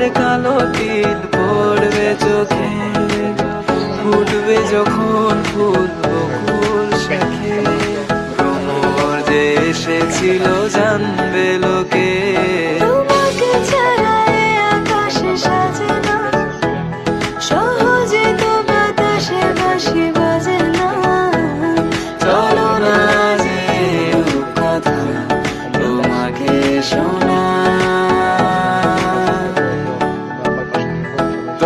চোখের কালো তিল পড়বে চোখে, ফুটবে যখন ফুল, বকুল শেখে। ভ্রমর যে এসেছিল, জানবে লোকে। Show